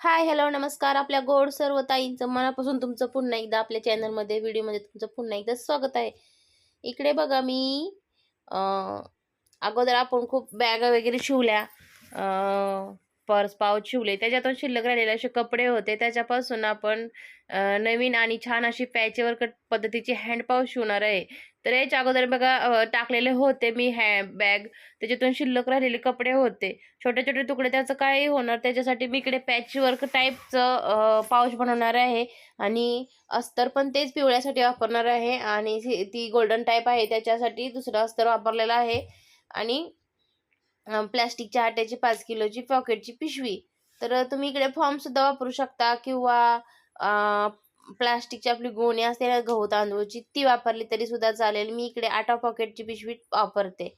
Hi hello नमस्कार आपल्या गोड सर्व ताईंचं. मनापासून तुमचं पुन्हा एकदा आपल्या चॅनलमध्ये व्हिडिओमध्ये तुमचं पुन्हा एकदा स्वागत आहे. इकडे बघा मी अगोदर आपण खूप बॅगा वगैरे शिवल्या. पर्स पाऊच शिवले. त्याच्यातून शिल्लक राहिलेले असे कपडे होते. त्याच्यापासून आपण नवीन आणि छान अशी पॅचेवर कट पद्धतीची हँड शिवणार आहे. तर याच्या अगोदर बघा टाकलेले होते मी हॅ बॅग त्याच्यातून शिल्लक राहिलेले कपडे होते. छोटे छोटे तुकडे त्याचं काही होणार त्याच्यासाठी मी इकडे पॅचवर्क टाईपचं पाऊच बनवणार आहे. आणि अस्तर पण तेच पिवळ्यासाठी वापरणार आहे. आणि ती- गोल्डन टाईप आहे त्याच्यासाठी दुसरं अस्तर वापरलेलं आहे. आणि प्लॅस्टिकच्या आट्याची पाच किलोची पॉकेटची पिशवी. तर तुम्ही इकडे फॉर्मसुद्धा वापरू शकता किंवा प्लास्टिकची आपली गोणी असते ना गहू तांदूळची ती वापरली तरी सुद्धा चालेल. मी इकडे आटा पॉकेटची पिशवी वापरते.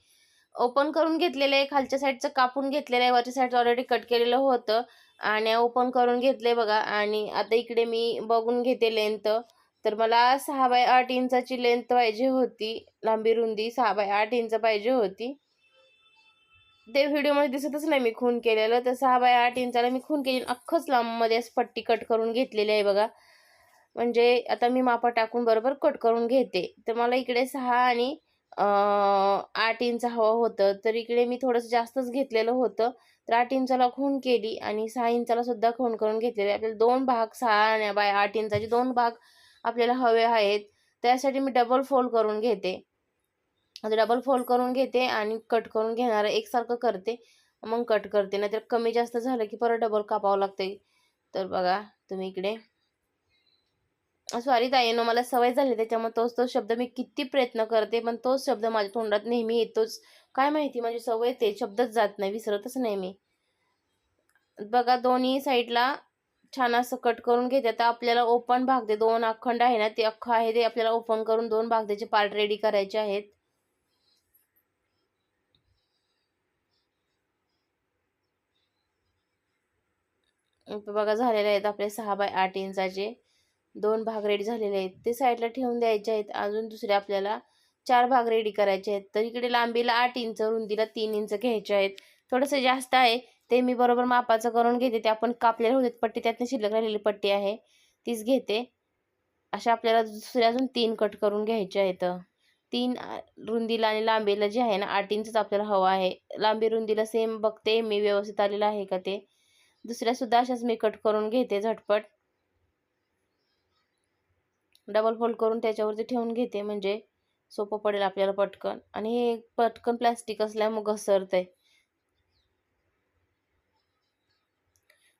ओपन करून घेतलेलं आहे खालच्या साईडचं कापून घेतलेलं आहे वरच्या साईडचं ऑलरेडी कट केलेलं होतं. आणि ओपन करून घेतले बघा. आणि आता इकडे मी बघून घेते लेंथ तर मला सहा बाय आठ इंचाची लेंथ पाहिजे होती. लांबी रुंदी सहा बाय आठ इंच पाहिजे होती. ते व्हिडिओमध्ये दिसतच नाही मी खून केलेलं. तर सहा बाय आठ इंचाला मी खून केली. अख्खंच लांबमध्ये पट्टी कट करून घेतलेली आहे बघा. म्हणजे आता मी मापा टाकून बरोबर कट करून घेते. तर मला इकडे सहा आणि आठ इंच हवं होतं. तर इकडे मी थोडंसं जास्तच घेतलेलं होतं. तर आठ इंचाला खूण केली आणि सहा इंचाला सुद्धा खूण करून घेतलेले. आपल्याला दोन भाग सहा आणि बाय आठ इंचाचे दोन भाग आपल्याला हवे आहेत. त्यासाठी मी डबल फोल्ड करून घेते. आता डबल फोल्ड करून घेते आणि कट करून घेणार एकसारखं करते. मग कट करते. नाहीतर कमी जास्त झालं की परत डबल कापावं लागते तर बघा तुम्ही इकडे सॉरी ताईनो मला सवय झाली त्याच्यामुळे तोच तोच शब्द मी किती प्रयत्न करते पण तोच शब्द माझ्या तोंडात नेहमी येतोच. काय माहिती माझी सवय ते शब्दच जात नाही विसरतच नाही मी. बघा दोन्ही साईडला छान असं कट करून घेते. आता आपल्याला ओपन भाग दे दोन अखंड आहे ना ते अख्खं आहे ते आपल्याला ओपन करून दोन भाग पार्ट रेडी करायचे आहेत. बघा झालेले आहेत आपले सहा बाय आठ इंचाचे. दोन भाग रेडी झालेले आहेत. ते साईडला ठेवून द्यायचे आहेत. अजून दुसरे आपल्याला चार भाग रेडी करायचे आहेत. तर इकडे लांबीला आठ इंच रुंदीला तीन इंच घ्यायचे आहेत. थोडंसं जास्त आहे. ते मी बरोबर मापाचं करून घेते. ते आपण कापलेले होते. पट्टी त्यातनं शिल्लक राहिलेली पट्टी आहे. तीच घेते. अशा आपल्याला दुसऱ्या अजून तीन कट करून घ्यायचे आहेत. तीन रुंदीला आणि लांबीला जे आहे ना आठ इंचच आपल्याला हवं आहे. लांबी रुंदीला सेम बघते. मी व्यवस्थित आलेलं आहे का ते? दुसऱ्यासुद्धा अशाच मी कट करून घेते झटपट. डबल फोल्ड करून त्याच्यावरती ठेवून घेते. म्हणजे सोपं पडेल आपल्याला पटकन. आणि हे पटकन प्लॅस्टिक असल्यामुळे आहे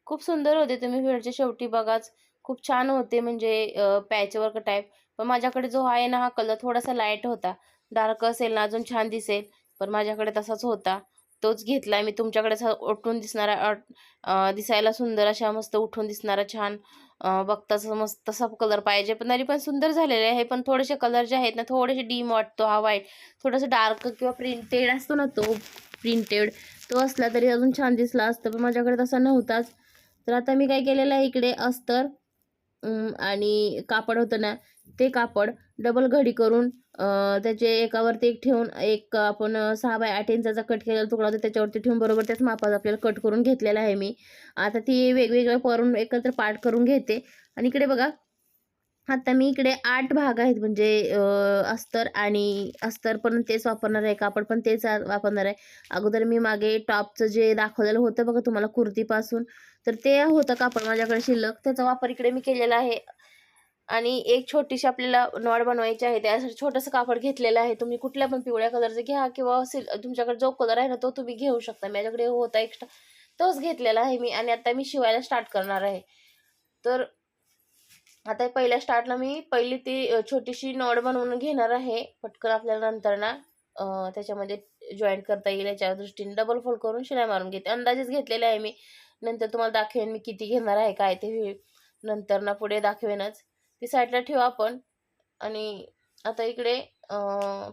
खूप सुंदर होते तुम्ही व्हिडिओच्या शेवटी बघाच. खूप छान होते म्हणजे पॅचवर्क टाईप पण माझ्याकडे जो आहे ना हा कलर थोडासा लाइट होता. डार्क असेल ना अजून छान दिसेल. पण माझ्याकडे तसाच होता. तोच घेतला मी तुमच्याकडे असा उठून दिसणारा दिसायला सुंदर अशा मस्त उठून दिसणारा छान अं, बघताच मस्त तसा कलर पाहिजे. पण तरी पण सुंदर झालेले आहे. पण थोडेसे कलर जे आहेत ना थोडेसे डीम वाटतो. हा व्हाईट. थोडंसं डार्क किंवा प्रिंटेड असतो ना तो प्रिंटेड. तो असला तरी अजून छान दिसला असतं. पण माझ्याकडे तसा नव्हताच. तर आता मी काय केलेलं आहे इकडे अस्तर आणि कापड होतं ना ते कापड डबल घडी करून त्याचे एकावरती एक ठेवून एक आपण सहा बाय आठ इंचाचा कट केलेला तुकडा होता त्याच्यावरती ठेवून बरोबर त्याच मापाचा आपल्याला कट करून घेतलेला आहे मी. आता ती वेगवेगळं करून एकत्र पार्ट करून घेते. आणि इकडे बघा आता मी इकडे आठ भाग आहेत म्हणजे अस्तर आणि अस्तर पण तेच वापरणार आहे कापड पण तेच वापरणार आहे. अगोदर मी मागे टॉपचं जे दाखवलेलं होतं बघा तुम्हाला कुर्तीपासून. तर ते होतं कापड माझ्याकडे शिल्लक. त्याचा वापर इकडे मी केलेला आहे आणि एक छोटीशी आपल्याला नॉड बनवायची आहे त्यासाठी छोटंसं कापड घेतलेलं आहे. तुम्ही कुठल्या पण पिवळ्या कलरचं घ्या किंवा तुमच्याकडे जो कलर आहे ना तो तुम्ही घेऊ शकता. माझ्याकडे हो होता एक्स्ट्रा तोच घेतलेला आहे मी आणि आता मी शिवायला स्टार्ट करणार आहे. तर आता पहिल्या स्टार्टला मी पहिली ती छोटीशी नॉड बनवून घेणार आहे. पटकन आपल्याला नंतर ना त्याच्यामध्ये जॉईंट करता येईल. याच्या दृष्टीने डबल फोल्ड करून शिलाई मारून घेते. अंदाजेच घेतलेले आहे मी. नंतर तुम्हाला दाखवेन मी किती घेणार आहे काय ते. नंतर ना पुढे दाखवेनच. ती साईडला ठेवा आपण. आणि आता इकडे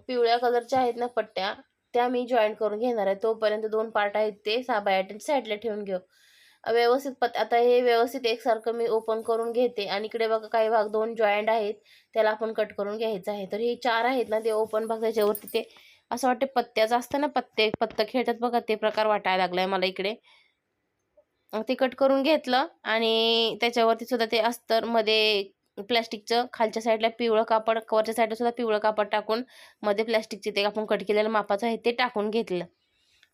पिवळ्या कलरच्या आहेत ना पट्ट्या त्या मी जॉईंट करून घेणार आहे. तोपर्यंत दोन पार्ट आहेत ते सहा बाय आठ साईडला ठेवून घेऊ. व्यवस्थित पत आता हे व्यवस्थित एकसारखं मी ओपन करून घेते. आणि इकडे बघा काही भाग दोन जॉईंट आहेत त्याला आपण कट करून घ्यायचं आहे. तर हे चार आहेत ना ते ओपन भाग त्याच्यावरती ते असं वाटते पत्त्याचं असतं ना पत्ते पत्तं खेळतात बघा ते प्रकार वाटायला लागलाय मला इकडे. ते कट करून घेतलं आणि त्याच्यावरती सुद्धा ते अस्तरमध्ये प्लॅस्टिकचं खालच्या साईडला पिवळं कापड वरच्या साईडला सुद्धा पिवळं कापड टाकून मध्ये प्लॅस्टिकचे ते आपण कट केलेलं मापाचं आहे ते टाकून घेतलं.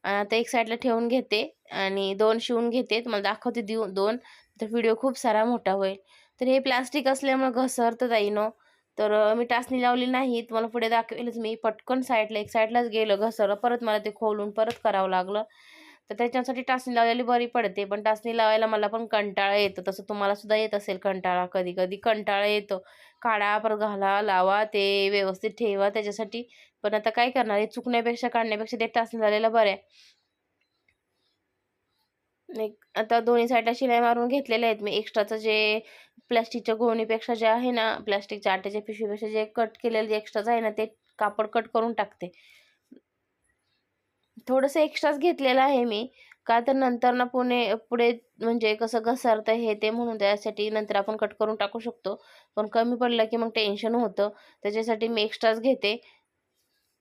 आता एक साईडला ठेवून घेते आणि दोन शिवून घेते. तुम्हाला दाखवते देऊ दोन. तर व्हिडिओ खूप सारा मोठा होईल. तर हे प्लास्टिक असल्यामुळे घसरतं जाईन तर मी टाचणी लावली नाही. तुम्हाला पुढे दाखवेलच मी. पटकन साईडला एक साईडलाच गेलं घसरलं. परत मला ते खोलून परत करावं लागलं. तर त्याच्यासाठी टाचणी लावलेली बरी पडते. पण टाचणी लावायला मला पण कंटाळा येतो. तसं तुम्हाला सुद्धा येत असेल कंटाळा कधी कधी कंटाळा येतो. काढा परत घाला लावा ते व्यवस्थित ठेवा त्याच्यासाठी. पण आता काय करणार? आहे चुकण्यापेक्षा काढण्यापेक्षा ते टाचणी लावलेलं बरं आहे. एक आता दोन्ही साईडला शिलाई मारून घेतलेले आहेत. मी एक्स्ट्राचं जे प्लॅस्टिकच्या गोणीपेक्षा जे आहे ना प्लॅस्टिकच्या आट्याच्या पिशवीपेक्षा जे कट केलेलं जे एक्स्ट्राचं आहे ना ते कापड कट करून टाकते. थोडंसं एक्स्ट्राच घेतलेलं आहे मी. का तर नंतर ना पुणे पुढे म्हणजे कसं घसरतं हे ते म्हणून त्यासाठी नंतर आपण कट करून टाकू शकतो. पण कमी पडलं की मग टेन्शन होतं. त्याच्यासाठी मी एक्स्ट्राच घेते.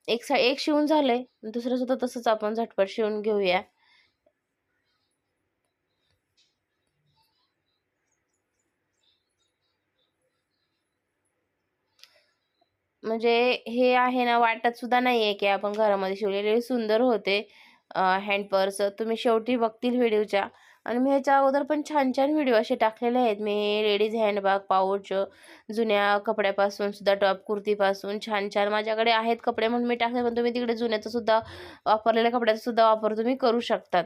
एक सा एक शिवून झालं आहे दुसरंसुद्धा तसंच आपण झटपट शिवून घेऊया. म्हणजे हे आहे ना वाटत सुद्धा नाही आहे की आपण घरामध्ये शिवलेले सुंदर होते. हँड पर्स तुम्ही शेवटी बघतील व्हिडिओच्या. आणि मी ह्याच्या अगोदर पण छान छान व्हिडिओ असे टाकलेले आहेत. मी लेडीज हँडबॅग पाऊच जुन्या कपड्यापासून सुद्धा टॉप कुर्तीपासून छान छान माझ्याकडे आहेत कपडे म्हणून मी टाकले पण तुम्ही तिकडे जुन्याचा सुद्धा वापरलेल्या कपड्याचा सुद्धा वापर तुम्ही करू शकतात.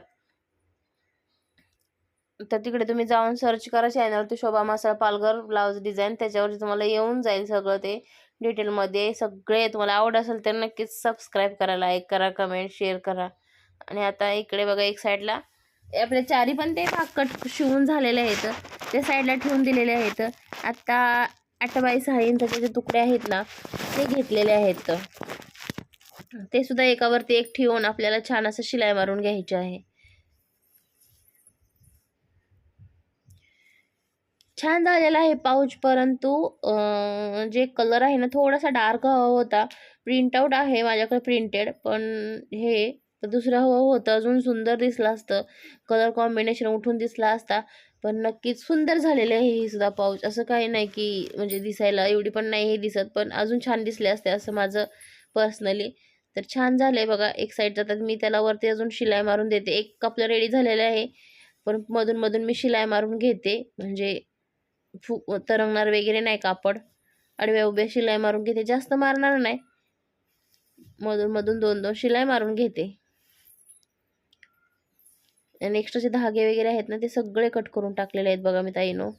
तर तिकडे तुम्ही जाऊन सर्च करा. चॅनलवरती शोभा मासाळ पालघर ब्लाऊज डिझाईन त्याच्यावरती तुम्हाला येऊन जाईल सगळं ते. डिटेलमध्ये सगळे तुम्हाला आवड असेल तर नक्कीच सबस्क्राईब करा लाईक करा कमेंट शेअर करा. आणि आता इकडे बघा एक साईडला आपले चारी पण ते कट शिवून झालेले आहेत. ते साईडला ठेवून दिलेले आहेत. आत्ता आठ बाय सहा इंचाचे जे तुकडे आहेत ना ते घेतलेले आहेत. ते सुद्धा एकावरती एक ठेवून आपल्याला छान असं शिलाई मारून घ्यायचे आहे. छान झालेला आहे पाऊच परंतु जे कलर आहे ना थोडासा डार्क हवा होता. प्रिंटआउट आहे माझ्याकडे प्रिंटेड पण हे दुसरं हवं होतं. अजून सुंदर दिसलं असतं. कलर कॉम्बिनेशन उठून दिसला असता. पण नक्कीच सुंदर झालेले आहे हे सुद्धा पाऊच. असं काही नाही की म्हणजे दिसायला एवढी पण नाही हे दिसत पण अजून छान दिसले असते असं माझं पर्सनली तर छान झालं आहे बघा एक साईड जातात मी त्याला वरती अजून शिलाई मारून देते. एक कपलं रेडी झालेलं आहे पण मधून मधून मी शिलाई मारून घेते. म्हणजे फु तरंगणार वगैरे नाही कापड आडव्या उभ्या शिलाई मारून घेते. जास्त मारणार नाही. मधून मधून दोन दोन शिलाई मारून घेते. आणि एक्स्ट्राचे धागे वगैरे आहेत ना ते सगळे कट करून टाकलेले आहेत बघा मी ताईनो.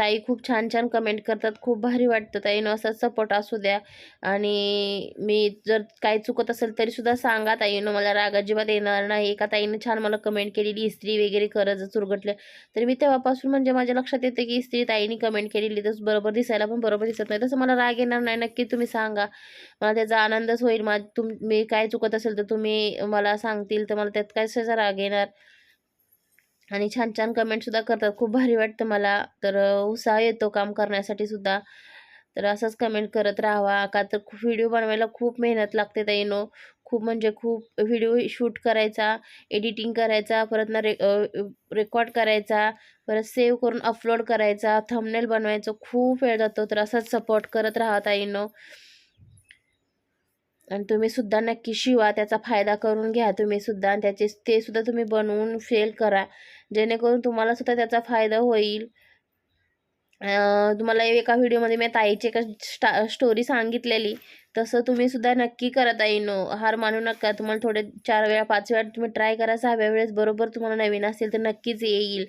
ताई खूप छान छान कमेंट करतात. खूप भारी वाटतं ताईनं असा सपोर्ट असू द्या. आणि मी जर काही चुकत असेल तरी सुद्धा सांगा ताईनं मला राग अजिबात येणार नाही. एका ताईनं छान मला कमेंट केलेली इस्त्री वगैरे करत चुरगटले. तर मी तेव्हापासून म्हणजे माझ्या लक्षात येतं की इस्त्री ताईने कमेंट केलेली तर बरोबर दिसायला पण बरोबर दिसत नाही. तसं मला राग येणार नाही. नक्की तुम्ही सांगा. मला त्याचा आनंदच होईल. मा तुम मी काय चुकत असेल तर तुम्ही मला सांगतील. तर मला त्यात काय राग येणार? आणि छान छान कमेंटसुद्धा करतात. खूप भारी वाटतं मला. तर उत्साह येतो काम करण्यासाठी सुद्धा. तर असंच कमेंट करत राहावा. का तर व्हिडिओ बनवायला खूप मेहनत लागते ताईनो. खूप म्हणजे खूप व्हिडिओ शूट करायचा एडिटिंग करायचा परत ना रे रेकॉर्ड करायचा परत सेव्ह करून अपलोड करायचा थंबनेल बनवायचं. खूप वेळ जातो. तर असंच सपोर्ट करत राहा ताईनो. आणि तुम्ही सुद्धा नक्की शिवा त्याचा फायदा करून घ्या तुम्ही सुद्धा आणि त्याचे ते सुद्धा तुम्ही बनवून फेल करा. जेणेकरून तुम्हाला सुद्धा त्याचा फायदा होईल. तुम्हाला एका व्हिडिओमध्ये मी ताईची एका स्टा स्टोरी सांगितलेली. तसं तुम्ही सुद्धा नक्की करत नो हार मानू नका. तुम्हाला थोडे चार वेळा पाच वेळा तुम्ही ट्राय करा. सहाव्या वेळेस बरोबर तुम्हाला नवीन असेल तर नक्कीच येईल.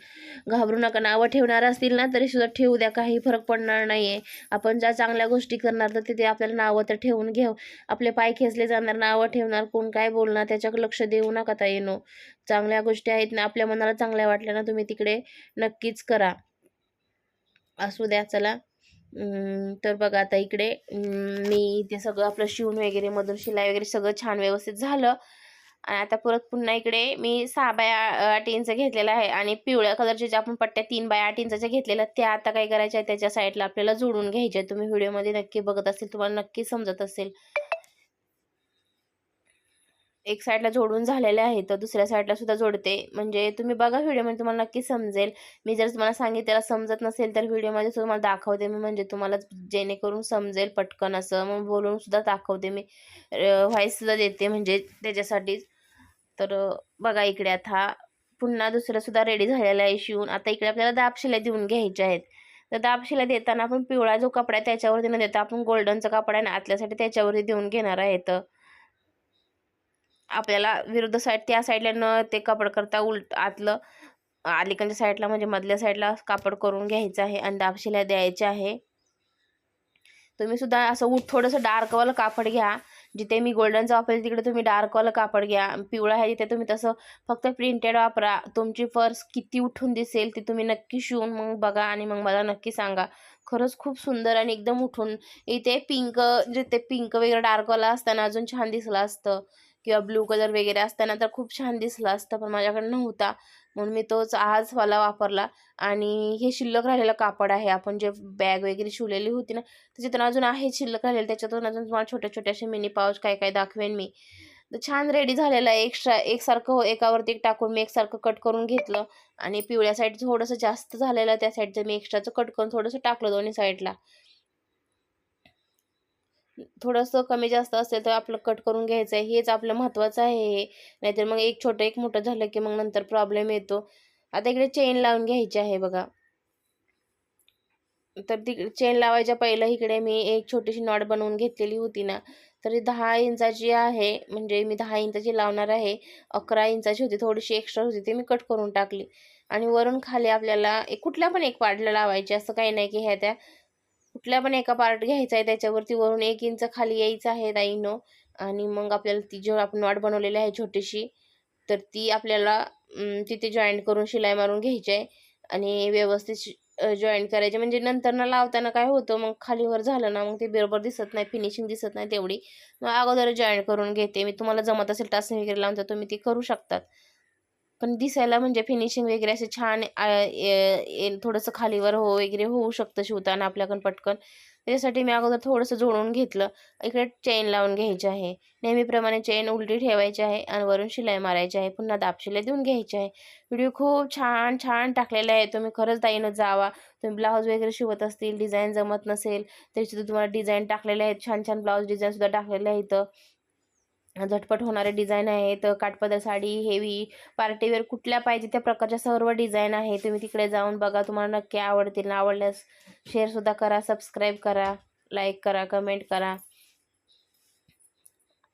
घाबरू नका. नावं ठेवणार असतील ना तरी सुद्धा ठेवू द्या. काही फरक पडणार नाही आहे आपण ज्या चांगल्या गोष्टी करणार तर तिथे आपल्याला नावं तर ठेवून घेऊ आपले पाय खेचले जाणार नावं ठेवणार. कोण काय बोलणार त्याच्याकडे लक्ष देऊ नका ताई. चांगल्या गोष्टी आहेत ना आपल्या मनाला चांगल्या वाटल्या ना तुम्ही तिकडे नक्कीच करा. असू द्या चला. तर बघा आता इकडे मी ते सगळं आपलं शिवून वगैरे मधून शिलाई वगैरे सगळं छान व्यवस्थित झालं. आणि आता परत पुन्हा इकडे मी सहा बाय आठ इंच घेतलेलं आहे आणि पिवळ्या कलरच्या ज्या आपण पट्ट्या तीन बाय आठ इंचाच्या घेतलेल्या त्या आता काय करायच्या त्याच्या साईडला आपल्याला जोडून घ्यायच्या तुम्ही व्हिडिओमध्ये नक्की बघत असेल तुम्हाला नक्की समजत असेल. एक साईडला जोडून झालेले आहे तर दुसऱ्या साईडला सुद्धा जोडते. म्हणजे तुम्ही बघा व्हिडिओमध्ये तुम्हाला नक्की समजेल. मी जर तुम्हाला सांगितलेलं समजत नसेल तर व्हिडिओमध्ये तुम्हाला दाखवते मी. म्हणजे तुम्हाला जेणेकरून समजेल पटकन असं. मग बोलून सुद्धा दाखवते मी. व्हॉईस सुद्धा देते म्हणजे त्याच्यासाठीच तर बघा इकडे आता. पुन्हा दुसऱ्यासुद्धा सुद्धा रेडी झालेला आहे शिवून. आता इकडे आपल्याला दाबशिला देऊन घ्यायच्या आहेत. तर दाबशिला देताना आपण पिवळा जो कपडा आहे त्याच्यावरती न देता आपण गोल्डनचा कपडा आहे ना आतल्यासाठी त्याच्यावरती देऊन घेणार आहे तर आपल्याला विरुद्ध साईड त्या साईडला न ते कापड करता उलट आतलं अलीकडच्या साईडला म्हणजे मधल्या साईडला कापड करून घ्यायचं आहे आणि दाब द्यायचे आहे. तुम्ही सुद्धा असं उठ थोडंसं डार्कवालं कापड घ्या. जिथे मी गोल्डनचं वापरेल तिकडे तुम्ही डार्कवालं कापड घ्या. पिवळा आहे तिथे तुम्ही तसं फक्त प्रिंटेड वापरा. तुमची पर्स किती उठून दिसेल ती तुम्ही नक्की शिवून मग बघा आणि मग मला नक्की सांगा. खरंच खूप सुंदर आणि एकदम उठून इथे पिंक जे ते पिंक वगैरे डार्कवाला असताना अजून छान दिसलं असतं. किंवा ब्लू कलर वगैरे असताना तर खूप छान दिसलं असतं पण माझ्याकडे नव्हता. म्हणून मी तोच आज वाला वापरला. आणि हे शिल्लक राहिलेलं कापड आहे. आपण जे बॅग वगैरे शिवलेली होती ना त्याच्यातून अजून आहे शिल्लक राहिलेलं. त्याच्यातून अजून तुम्हाला छोट्या छोट्याशे असे मिनी पाऊच काय काय दाखवेन मी. तर छान रेडी झालेलं आहे. एक्स्ट्रा एकसारखं एकावरती एक टाकून मी एकसारखं कट करून घेतलं. आणि पिवळ्या साईड थोडंसं जास्त झालेलं. त्या साईडचं मी एक्स्ट्राचं कट करून थोडंसं टाकलं दोन्ही साईडला थोडंसं कमी जास्त असेल तर आपलं कट करून घ्यायचं आहे. हेच आपलं महत्त्वाचं आहे. हे नाहीतर मग एक छोटं एक मोठं झालं की मग नंतर प्रॉब्लेम येतो. आता इकडे चेन लावून घ्यायची आहे बघा. तर तिकडे चेन लावायच्या पहिलं इकडे मी एक छोटीशी नॉट बनवून घेतलेली होती ना. तर दहा इंचाची आहे. म्हणजे मी दहा इंचाची लावणार आहे. अकरा इंचाची होती. थोडीशी एक्स्ट्रा होती ती मी कट करून टाकली. आणि वरून खाली आपल्याला कुठल्या पण एक पाडला लावायची. असं काही नाही की ह्या त्या कुठल्या पण एका पार्ट घ्यायचा आहे त्याच्यावरती वरून एक इंच खाली यायचं आहे दाईनो आणि मग आपल्याला ती जो आपण वाट बनवलेली आहे छोटीशी तर ती आपल्याला तिथे जॉईंट करून शिलाई मारून घ्यायची आहे. आणि व्यवस्थित जॉईंट करायचे. म्हणजे नंतर ना लावताना काय होतं मग खालीवर झालं ना मग ते बरोबर दिसत नाही फिनिशिंग दिसत नाही तेवढी. मग अगोदर जॉईंट करून घेते. मी तुम्हाला जमत असेल टास वगैरे लावून तर तुम्ही ती करू शकतात. पण दिसायला म्हणजे फिनिशिंग वगैरे असे छान थोडंसं खालीवर हो वगैरे होऊ शकतं शिवताना आपल्याकडून पटकन. त्याच्यासाठी मी अगोदर थोडंसं जोडून घेतलं. इकडे चेन लावून घ्यायची आहे. नेहमीप्रमाणे चेन उलटी ठेवायची आहे आणि वरून शिलाई मारायची आहे. पुन्हा दाब शिलाई देऊन घ्यायची आहे. व्हिडिओ खूप छान छान टाकलेला आहे. तुम्ही खरंच दाईनं जावा. तुम्ही ब्लाऊज वगैरे शिवत असतील डिझाईन जमत नसेल तरीसुद्धा तुम्हाला डिझाईन टाकलेले आहेत. छान छान ब्लाऊज डिझाईनसुद्धा टाकलेले आहेत झटपट होणारे डिझाईन आहेत काठपदर साडी हेवी पार्टीवेअर कुठल्या पाहिजे त्या प्रकारच्या सर्व डिझाईन आहे तुम्ही तिकडे जाऊन बघा तुम्हाला नक्की आवडतील. ना आवडल्यास शेअरसुद्धा करा सबस्क्राईब करा लाईक करा कमेंट करा.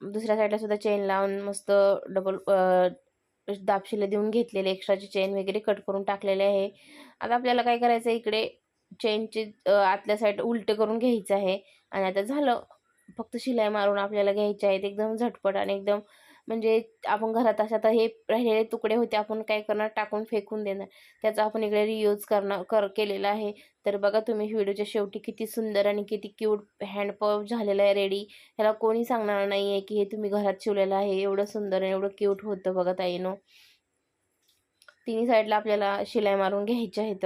दुसऱ्या साईडला सुद्धा चेन लावून मस्त डबल दापशिले देऊन घेतलेले एक्स्ट्राची चेन वगैरे कट करून टाकलेले आहे. आता आपल्याला काय करायचं आहे इकडे चेनची आतल्या साईड उलटे करून घ्यायचं आहे. आणि आता झालं. फक्त शिलाई मारून आपल्याला घ्यायचे आहेत एकदम झटपट आणि एकदम म्हणजे आपण घरात अशा तर हे राहिलेले तुकडे होते आपण काय करणार? टाकून फेकून देणार. त्याचा आपण इकडे रियूज करणार कर केलेला आहे. तर बघा तुम्ही व्हिडिओच्या शेवटी किती सुंदर आणि किती क्यूट हँडपंप झालेला आहे रेडी ह्याला कोणी सांगणार नाही आहे की हे तुम्ही घरात शिवलेलं आहे. एवढं सुंदर आणि एवढं क्यूट होतं बघा ताईनो. तिन्ही साईडला आपल्याला शिलाई मारून घ्यायच्या आहेत.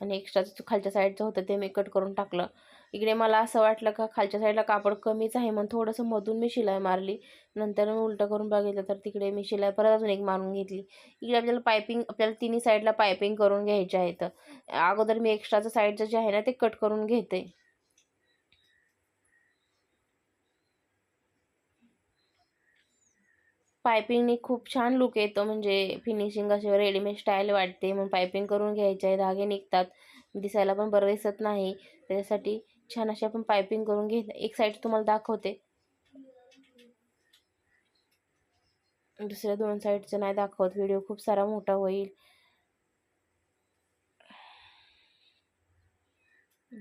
आणि एक्स्ट्राचं खालच्या साईडचं होतं ते मी कट करून टाकलं. इकडे मला असं वाटलं का खालच्या साईडला कापड कमीच आहे म्हणून थोडंसं मधून मी शिलाई मारली. नंतर मी उलटं करून बघितलं तर तिकडे मी शिलाई परत अजून एक मारून घेतली. इकडे आपल्याला पायपिंग आपल्याला तिन्ही साईडला पायपिंग करून घ्यायचे आहेत. अगोदर मी एक्स्ट्राचं साईडचं जे आहे ना ते कट करून घेते. पायपिंगने खूप छान लुक येतो. म्हणजे फिनिशिंग असे रेडीमेड स्टाईल वाटते. मग पायपिंग करून घ्यायचे आहे. धागे निघतात. दिसायला पण बरं दिसत नाही. त्याच्यासाठी छान अशी आपण पायपिंग करून घे एक साईड तुम्हाला दाखवते. दुसऱ्या दोन साईडचं नाही दाखवत. व्हिडिओ खूप सारा मोठा होईल.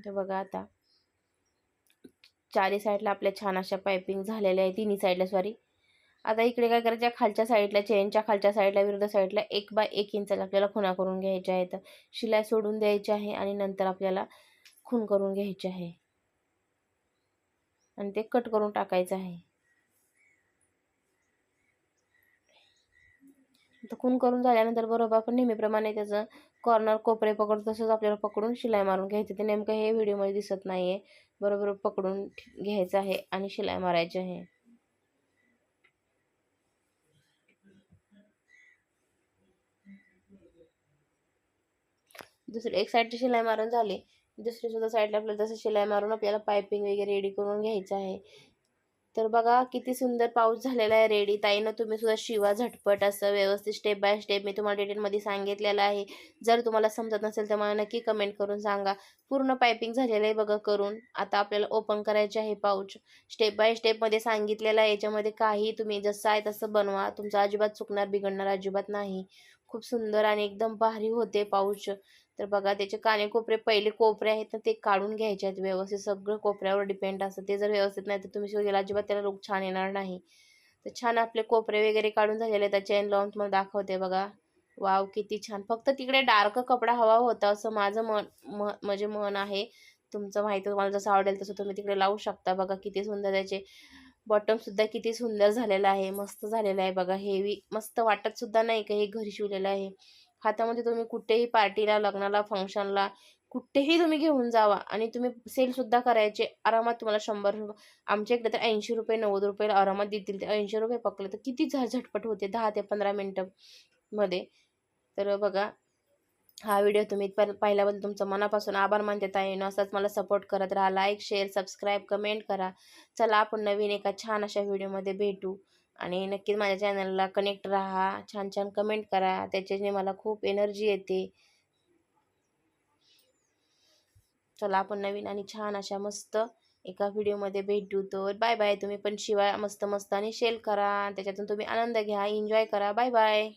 बघा आता. चारी साईडला आपल्या छान अशा पायपिंग झालेल्या आहे तिन्ही साईडला सॉरी आता इकडे काय करायचं? खालच्या साईडला चेनच्या खालच्या साईडला विरुद्ध साईडला एक बाय एक इंचाला आपल्याला खुणा करून घ्यायच्या आहेत. शिलाई सोडून द्यायची आहे आणि नंतर आपल्याला खून करून घ्यायचे आहे. आणि ते कट करून टाकायचं आहे. तर खून करून झाल्यानंतर बरोबर आपण नेहमीप्रमाणे त्याचं कॉर्नर कोपरे पकडतो तसंच आपल्याला पकडून शिलाई मारून घ्यायची. ते नेमकं हे व्हिडिओमध्ये दिसत नाही आहे बरोबर पकडून घ्यायचं आहे आणि शिलाई मारायची आहे. दुसरी एक साईडची शिलाई मारून झाली. दुसरी सुद्धा साईडला आपल्याला तसं शिलाई मारून आपल्याला पायपिंग वगैरे रेडी करून घ्यायचं आहे. तर बघा किती सुंदर पाऊस झालेला आहे रेडी. ताईनं तुम्ही सुद्धा शिवा झटपट असं व्यवस्थित स्टेप बाय स्टेप मी तुम्हाला डिटेलमध्ये सांगितलेलं आहे. जर तुम्हाला समजत नसेल तर मला नक्की कमेंट करून सांगा. पूर्ण पायपिंग झालेलं आहे बघा करून. आता आपल्याला ओपन करायचे आहे पाऊच. स्टेप बाय स्टेपमध्ये सांगितलेलं आहे. याच्यामध्ये काही तुम्ही जसं आहे तसं बनवा. तुमचं अजिबात चुकणार बिघडणार अजिबात नाही. खूप सुंदर आणि एकदम भारी होते पाऊच. तर बघा त्याचे काने कोपरे पहिले कोपरे आहेत ना ते काढून घ्यायचे आहेत व्यवस्थित. सगळं कोपऱ्यावर डिपेंड असतं. ते जर व्यवस्थित नाही तर तुम्ही शिवलेला अजिबात त्याला रोग छान येणार नाही. तर छान आपले कोपरे वगैरे काढून झालेले आहेत. चेन लावून तुम्हाला दाखवते बघा. वाव किती छान. फक्त तिकडे डार्क कपडा हवा होता असं माझं मन म म्हणजे मन आहे. तुमचं माहिती तुम्हाला जसं आवडेल तसं तुम्ही तिकडे लावू शकता. बघा किती सुंदर त्याचे बॉटमसुद्धा किती सुंदर झालेलं आहे. मस्त झालेलं आहे बघा. हेवी मस्त वाटत सुद्धा नाही का हे घरी शिवलेलं आहे. हातामध्ये तुम्ही कुठेही पार्टीला लग्नाला फंक्शनला कुठेही तुम्ही घेऊन जावा आणि तुम्ही सेलसुद्धा करायचे. आरामात तुम्हाला शंभर आमच्या इकडे तर ऐंशी रुपये नव्वद रुपये आरामात देतील. ते ऐंशी रुपये पकडले तर किती झ झटपट होते. दहा ते पंधरा मिनटं मध्ये. तर बघा हा व्हिडिओ तुम्ही पाहिल्याबद्दल तुमचं मनापासून आभार मानते ताईनं असंच मला सपोर्ट करत राहा. लाईक शेअर सबस्क्राईब कमेंट करा. चला आपण नवीन एका छान अशा व्हिडिओमध्ये भेटू. आणि नक्कीच माझ्या चॅनलला कनेक्ट राहा छान छान कमेंट करा. त्याच्याने मला खूप एनर्जी येते. चला आपण नवीन आणि छान अशा मस्त एका व्हिडिओमध्ये भेटू तर बाय बाय. तुम्ही पण शिवाय मस्त मस्त आणि शेल करा. त्याच्यातून तुम्ही आनंद घ्या एन्जॉय करा. Bye bye.